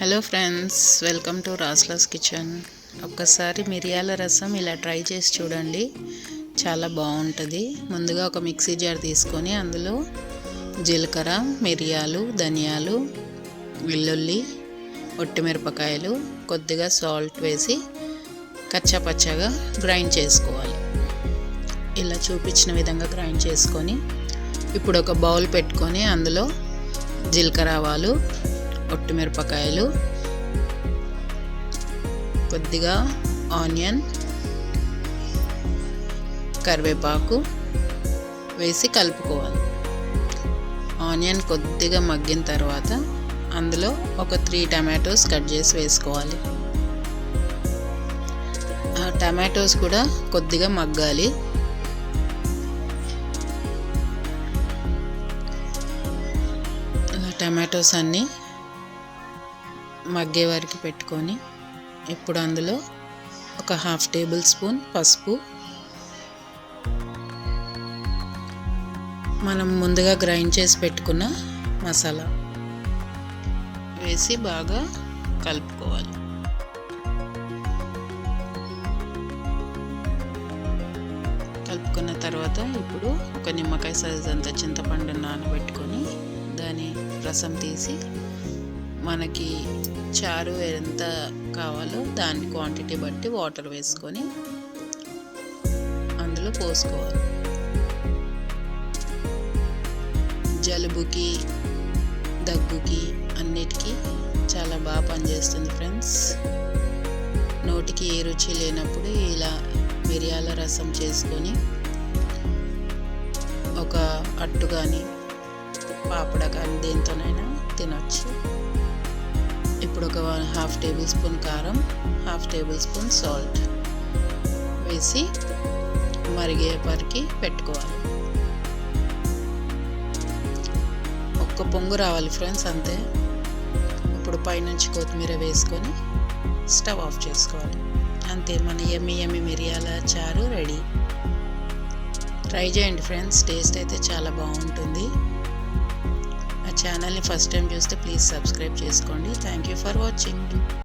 Hello friends welcome to Raslas kitchen ఒక్కసారి మిరియాల రసం ఇలా ట్రై చేసి చూడండి. చాలా బాగుంటుంది. ముందుగా ఒక మిక్సీ జార్ తీసుకొని అందులో జీలకర్ర మిరియాలు ధనియాలు వెల్లుల్లి ఒట్టిమిరపకాయలు కొద్దిగా సాల్ట్ వేసి కచ్చాపచ్చగా గ్రైండ్ చేసుకోవాలి. ఇలా చూపించిన విధంగా గ్రైండ్ చేసుకొని ఇప్పుడు ఒక బౌల్ పెట్టుకొని అందులో జీలకర్ర ఆవాలు ఒట్టిమిరపకాయలు కొద్దిగా ఆనియన్ కరివేపాకు వేసి కలుపుకోవాలి. ఆనియన్ కొద్దిగా మగ్గిన తర్వాత అందులో ఒక త్రీ టమాటోస్ కట్ చేసి వేసుకోవాలి. ఆ టమాటోస్ కూడా కొద్దిగా మగ్గాలి. టమాటోస్ అన్నీ మగ్గే వరకు పెట్టుకొని ఇప్పుడు అందులో ఒక హాఫ్ టేబుల్ స్పూన్ పసుపు. మనం ముందుగా గ్రైండ్ చేసి పెట్టుకున్న మసాలా వేసి బాగా కలుపుకోవాలి. కలుపుకున్న తర్వాత ఇప్పుడు ఒక నిమ్మకాయ సైజ్ అంత చింతపండు నానబెట్టుకొని దాని రసం తీసి మనకి చారు ఎంత కావాలో దాని క్వాంటిటీ బట్టి వాటర్ వేసుకొని అందులో పోసుకోవాలి. జలుబుకి దగ్గుకి అన్నిటికీ చాలా బాగా పనిచేస్తుంది ఫ్రెండ్స్ నోటికి ఏ రుచి లేనప్పుడు ఇలా మిరియాల రసం చేసుకొని ఒక అట్టు కానీ పాపడ కానీ దేంతోనైనా తినచ్చు. ఇప్పుడు ఒక హాఫ్ టేబుల్ స్పూన్ కారం హాఫ్ టేబుల్ స్పూన్ సాల్ట్ వేసి మరిగే పరికి పెట్టుకోవాలి. ఒక్క పొంగు రావాలి ఫ్రెండ్స్ అంతే. ఇప్పుడు పైనుంచి కొత్తిమీర వేసుకొని స్టవ్ ఆఫ్ చేసుకోవాలి. అంతే మన ఎమ్మి ఎమ్మి మిరియాల చారు రెడీ. ట్రై చేయండి ఫ్రెండ్స్ టేస్ట్ అయితే చాలా బాగుంటుంది. ఛానల్ని ఫస్ట్ టైం చూస్తే ప్లీజ్ సబ్స్క్రైబ్ చేసుకోండి. Thank you for watching